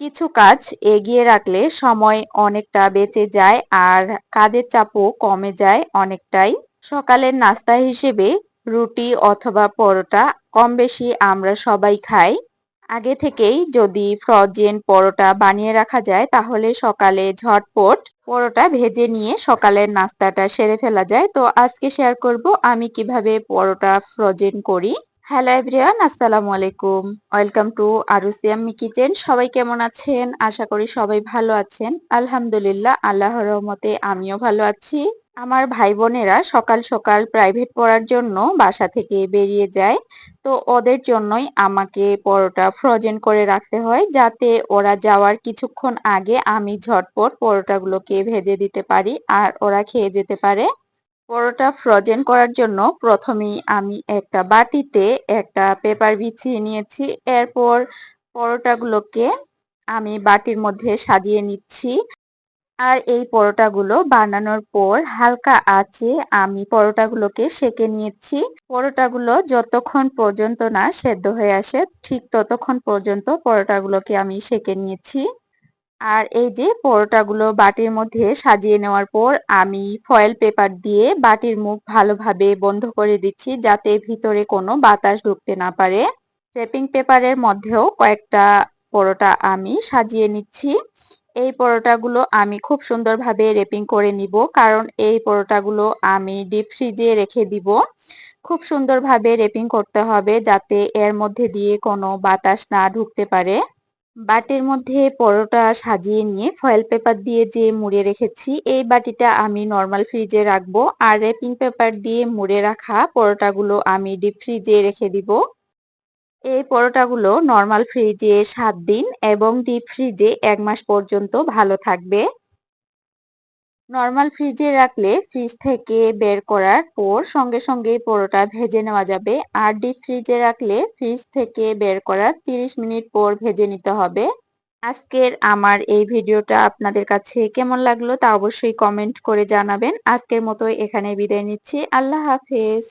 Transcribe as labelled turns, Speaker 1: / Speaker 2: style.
Speaker 1: কিছু কাজ এগিয়ে রাখলে সময় অনেকটা বেঁচে যায় আর কাজের চাপও কমে যায় অনেকটাই। সকালের নাস্তা হিসেবে রুটি অথবা পরোটা কম বেশি আমরা সবাই খাই। আগে থেকেই যদি ফ্রজেন পরোটা বানিয়ে রাখা যায় তাহলে সকালে ঝটপট পরোটা ভেজে নিয়ে সকালের নাস্তাটা সেরে ফেলা যায়। তো আজকে শেয়ার করব আমি কীভাবে পরোটা ফ্রজেন করি। হ্যালো এভরিওয়ান আসসালামু আলাইকুম ওয়েলকাম টু আরুসিয়াম্মি কিচেন সবাই কেমন আছেন? আশা করি সবাই ভালো আছেন। আলহামদুলিল্লাহ, আল্লাহর রহমতে আমিও ভালো আছি। আমার ভাই বোনেরা সকাল সকাল প্রাইভেট পড়ার জন্য বাসা থেকে বেরিয়ে যায়। তো ওদের জন্যই আমাকে পরোটা ফ্রোজেন করে রাখতে হয়, যাতে ওরা যাওয়ার কিছুক্ষণ আগে আমি ঝটপট পরোটাগুলোকে ভেজে দিতে পারি, আর ওরা খেয়ে যেতে পারে। পরোটা ফ্রোজেন করার জন্য প্রথমেই আমি একটা বাটিতে একটা পেপার বিছিয়ে নিয়েছি। এরপর পরোটাগুলোকে আমি বাটির মধ্যে সাজিয়ে নিচ্ছি। আর এই পরোটাগুলো বানানোর পর হালকা আঁচে আমি পরোটাগুলোকে সেকে নিয়েছি। পরোটাগুলো যতক্ষণ পর্যন্ত না সেদ্ধ হয়ে আসে, ঠিক ততক্ষণ পর্যন্ত পরোটাগুলোকে আমি সেকে নিয়েছি। আর এই যে পরোটাগুলো বাটির মধ্যে সাজিয়ে নেওয়ার পর আমি ফয়েল পেপার দিয়ে বাটির মুখ ভালোভাবে বন্ধ করে দিচ্ছি যাতে ভিতরে কোনো বাতাস ঢুকতে না পারে। রেপিং পেপারের মধ্যেও কয়েকটা পরোটা আমি সাজিয়ে নিচ্ছি। এই পরোটাগুলো আমি খুব সুন্দরভাবে রেপিং করে নিব কারণ এই পরোটাগুলো আমি ডিপ ফ্রিজে রেখে দিব। খুব সুন্দরভাবে রেপিং করতে হবে যাতে এর মধ্যে দিয়ে কোনো বাতাস না ঢুকতে পারে। বাটির মধ্যে পরোটা সাজিয়ে নিয়ে ফয়েল পেপার দিয়ে যে মুড়ে রেখেছি, এই বাটিটা আমি নর্মাল ফ্রিজে রাখব আর র্যাপিং পেপার দিয়ে মুড়ে রাখা পরোটাগুলো আমি ডিপ ফ্রিজে রেখে দিব। এই পরোটাগুলো নর্মাল ফ্রিজে সাত দিন এবং ডিপ ফ্রিজে এক মাস পর্যন্ত ভালো থাকবে। নর্মাল ফ্রিজে রাখলে ফ্রিজ থেকে বের করার পর সঙ্গে সঙ্গে পরোটা ভেজে নেওয়া যাবে। আর ডিপ ফ্রিজে রাখলে ফ্রিজ থেকে বের করার 30 মিনিট পর ভেজে নিতে হবে। আজকের আমার এই ভিডিওটা আপনাদের কাছে কেমন লাগল তা অবশ্যই কমেন্ট করে জানাবেন। আজকের মতো এখানে বিদায় নিচ্ছি। আল্লাহ হাফেজ।